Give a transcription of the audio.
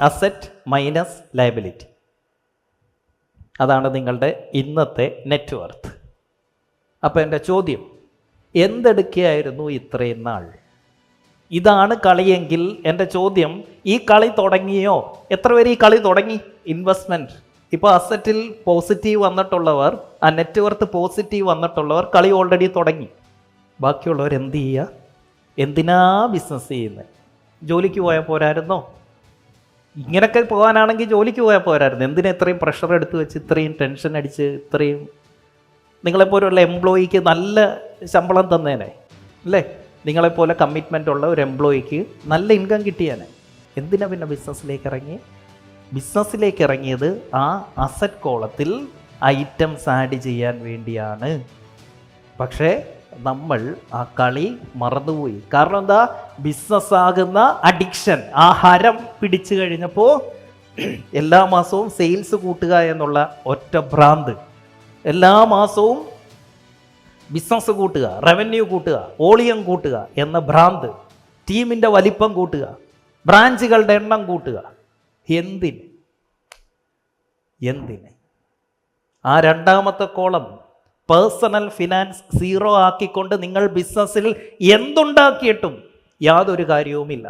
Asset minus liability അതാണ് നിങ്ങളുടെ ഇന്നത്തെ നെറ്റ്വർത്ത് അപ്പോൾ എന്റെ ചോദ്യം എന്തെടുക്കുകയായിരുന്നു ഇത്രയും നാൾ? ഇതാണ് കളിയെങ്കിൽ എന്റെ ചോദ്യം ഈ കളി തുടങ്ങിയോ? എത്ര പേര് ഈ കളി തുടങ്ങി? ഇൻവെസ്റ്റ്മെന്റ് ഇപ്പോൾ അസറ്റിൽ പോസിറ്റീവ് വന്നിട്ടുള്ളവർ ആ നെറ്റ്വർത്ത് പോസിറ്റീവ് വന്നിട്ടുള്ളവർ കളി ഓൾറെഡി തുടങ്ങി. ബാക്കിയുള്ളവർ എന്ത് ചെയ്യുക? എന്തിനാ ബിസിനസ് ചെയ്യുന്നത്? ജോലിക്ക് പോയാൽ പോരായിരുന്നോ? ഇങ്ങനൊക്കെ പോകാനാണെങ്കിൽ ജോലിക്ക് പോയാൽ പോരായിരുന്നു. എന്തിനാ ഇത്രയും പ്രഷർ എടുത്ത് വെച്ച് ഇത്രയും ടെൻഷൻ അടിച്ച് ഇത്രയും നിങ്ങളെപ്പോലുള്ള എംപ്ലോയിക്ക് നല്ല ശമ്പളം തന്നേനെ അല്ലേ? നിങ്ങളെപ്പോലെ കമ്മിറ്റ്മെന്റ് ഉള്ള ഒരു എംപ്ലോയിക്ക് നല്ല ഇൻകം കിട്ടിയാനെ. എന്തിനാ പിന്നെ ബിസിനസ്സിലേക്ക് ഇറങ്ങി? ബിസിനസ്സിലേക്ക് ഇറങ്ങിയത് ആ അസറ്റ് കോളത്തിൽ ഐറ്റംസ് ആഡ് ചെയ്യാൻ വേണ്ടിയാണ്. പക്ഷേ നമ്മൾ ആ കളി മറന്നുപോയി. കാരണം എന്താ? ബിസിനസ് ആകുന്ന അഡിക്ഷൻ ആ ഹരം പിടിച്ചു കഴിഞ്ഞപ്പോൾ എല്ലാ മാസവും സെയിൽസ് കൂട്ടുക എന്നുള്ള ഒറ്റ ഭ്രാന്ത്. എല്ലാ മാസവും ബിസിനസ് കൂട്ടുക റവന്യൂ കൂട്ടുക ഓളിയം കൂട്ടുക എന്ന ഭ്രാന്ത്. ടീമിന്റെ വലിപ്പം കൂട്ടുക ബ്രാഞ്ചുകളുടെ എണ്ണം കൂട്ടുക. എന്തിന്? എന്തിന്? ആ രണ്ടാമത്തെ കോളം പേഴ്സണൽ ഫിനാൻസ് സീറോ ആക്കിക്കൊണ്ട് നിങ്ങൾ ബിസിനസ്സിൽ എന്തുണ്ടാക്കിയിട്ടും യാതൊരു കാര്യവുമില്ല.